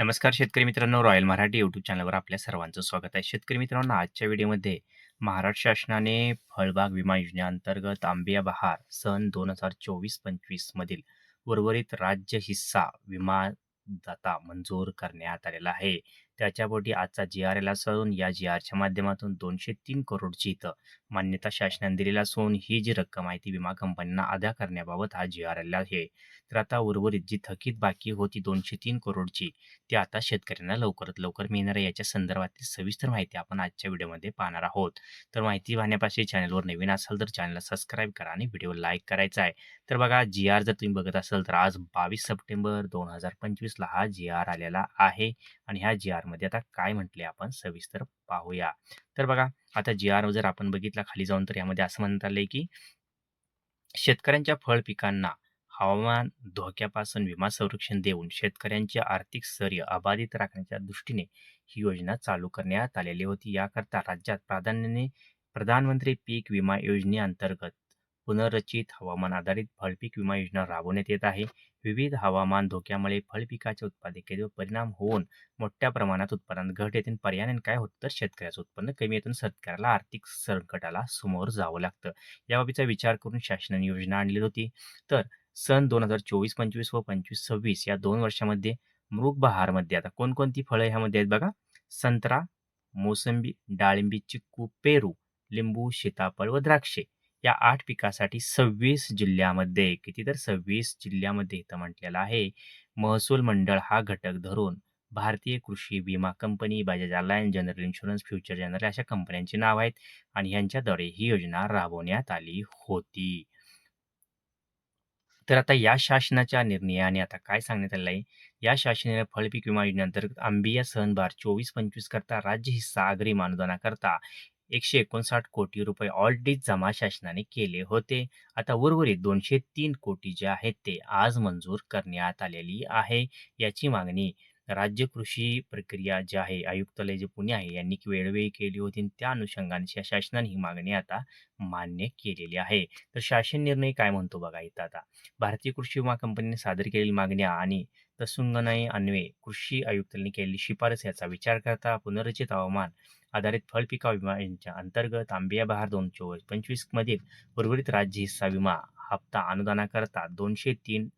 नमस्कार शेतकरी मित्रांनो, रॉयल मराठी यूट्यूब चॅनलवर आपल्या सर्वांचं स्वागत आहे. शेतकरी मित्रांनो, आजच्या व्हिडिओमध्ये महाराष्ट्र शासनाने फळबाग विमा योजनेअंतर्गत आंबिया बहार सन 2024-25 मधील उर्वरित राज्य हिस्सा विमा दाता मंजूर करण्यात आलेला आहे. त्याच्यापोटी आजचा जी-आर एल असून या जी-आरच्या माध्यमातून 203 करोडची इथं मान्यता शासनाने दिलेली असून ही जी रक्कम आहे ती विमा कंपन्यांना अदा करण्याबाबत हा जी-आर एल आहे. तर आता उर्वरित जी थकीत बाकी होती 203 करोडची ती आता शेतकऱ्यांना लवकरात लवकर मिळणार आहे. याच्या संदर्भातील सविस्तर माहिती आपण आजच्या व्हिडिओमध्ये पाहणार आहोत. तर माहिती पाहण्यापासून चॅनलवर नवीन असाल तर चॅनलला सबस्क्राईब करा आणि व्हिडिओ लाईक करायचा आहे. तर बघा जी-आर जर तुम्ही बघत असाल तर आज 22 सप्टेंबर दोन हजार पंचवीसला हा जी-आर आलेला आहे आणि ह्या मध्ये आता काय म्हटले आपण सविस्तर पाहूया. तर बघा आता जी-आर जर आपण बघितला खाली जाऊन तर यामध्ये असं म्हणता आलंय की शेतकऱ्यांच्या फळ पिकांना हवामान धोक्यापासून विमा संरक्षण देऊन शेतकऱ्यांचे आर्थिक स्थैर्य अबाधित राखण्याच्या दृष्टीने ही योजना चालू करण्यात आलेली होती. याकरता राज्यात प्राधान्याने प्रधानमंत्री पीक विमा योजनेअंतर्गत पुनर्रचित हवामान आधारित फळपीक विमा योजना राबवण्यात येत आहे. विविध हवामान धोक्यामुळे फळपिकाच्या उत्पादकतेवर परिणाम होऊन मोठ्या प्रमाणात उत्पादन घट येते. पर्यायाने काय होतं तर शेतकऱ्याचं उत्पन्न कमी येतून शेतकऱ्याला आर्थिक संकटाला समोर जावं लागतं. याबाबीचा विचार करून शासनाने योजना आणली होती. तर सन 2024-25 व 25-26 या दोन वर्षामध्ये मृग बहारमध्ये आता कोणकोणती फळं ह्यामध्ये आहेत बघा. संत्रा, मोसंबी, डाळिंबी, चिक्कू, पेरू, लिंबू, सीताफळ व द्राक्षे या आठ पिकासाठी 26 जिल्ह्यामध्ये किती तर 26 जिल्ह्यामध्ये इथं म्हटलेलं आहे. महसूल मंडळ हा घटक धरून भारतीय कृषी विमा company, Bajaj Allianz, general insurance, future general अशा कंपन्यांची नाव आहेत आणि यांच्याद्वारे ही योजना राबवण्यात आली होती. तर आता या शासनाच्या निर्णयाने आता काय सांगण्यात आलं आहे, या शासनाने फळपीक विमा योजनेअंतर्गत आंबिया सहन बार चोवीस पंचवीस करता राज्य हिस्सा अग्रिम अनुदानाकरता 159 कोटी रुपये ऑलरेडी जमा शासनाने केले होते. आता उर्वरित 203 कोटी जे आहेत ते आज मंजूर करण्यात आलेली आहे. याची मागणी राज्य कृषी प्रक्रिया जे आहे आयुक्तालय जे पुणे आहे यांनी वेळोवेळी केली होती. त्या अनुषंगाने शासनाने ही मागणी आता मान्य केलेली आहे. तर शासन निर्णय काय म्हणतो बघा इथं आता. भारतीय कृषी विमा कंपनीने सादर केलेली मागण्या आणि तत्संगती अन्वे कृषी आयुक्तांनी केलेली शिफारस याचा विचार करता पुनर्रचित हवामान आधारित फळ पिका विमा यांच्या अंतर्गत आंबिया बहार 2024-25 मधील उर्वरित राज्य हिस्सा विमा हप्ता अनुदानाकरता 203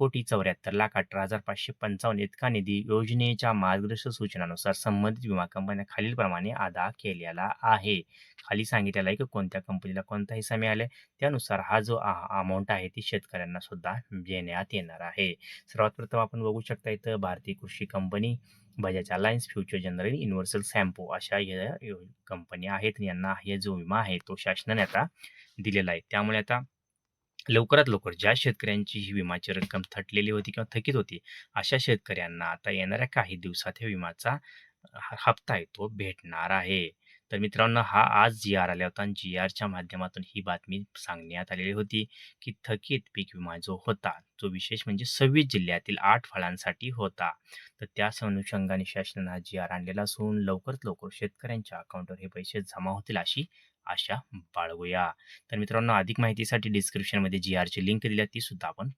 कोटी 74 लाख 18,555 इतका निधी योजनेच्या मार्गदर्शक सूचनानुसार संबंधित विमा कंपन्या खालीलप्रमाणे अदा केलेला आहे. खाली सांगितलेलं आहे की कोणत्या कंपनीला कोणता हिस्सा मिळाला त्यानुसार हा जो अमाऊंट आहे ती शेतकऱ्यांना सुद्धा देण्यात येणार आहे. सर्वात प्रथम आपण बघू शकता इथं भारतीय कृषी company, Bajaj Allianz, future general, universal Sompo अशा या कंपन्या आहेत. यांना हे जो विमा आहे तो शासनाने आता दिलेला आहे. त्यामुळे आता लवकरात लवकर ज्या शेतकऱ्यांची ही विमाची रक्कम थटलेली होती किंवा थकीत होती, अशा शेतकऱ्यांना आता येणाऱ्या काही दिवसात ह्या विमाचा हप्ता आहे तो भेटणार आहे. तर मित्रांनो हा आज जी-आर आला होता आणि जी-आरच्या माध्यमातून ही बातमी सांगण्यात आलेली होती, की थकीत पीक विमा जो होता, जो विशेष म्हणजे 26 जिल्ह्यातील आठ फळांसाठी होता. तर त्याच अनुषंगाने शासनाने हा जी-आर आणलेला असून लवकरात लवकर शेतकऱ्यांच्या अकाउंटवर हे पैसे जमा होतील अशी आशा बाळगूया. तर मित्रांनो अधिक माहितीसाठी डिस्क्रिप्शनमध्ये जी-आरची लिंक दिली ती सुद्धा आपण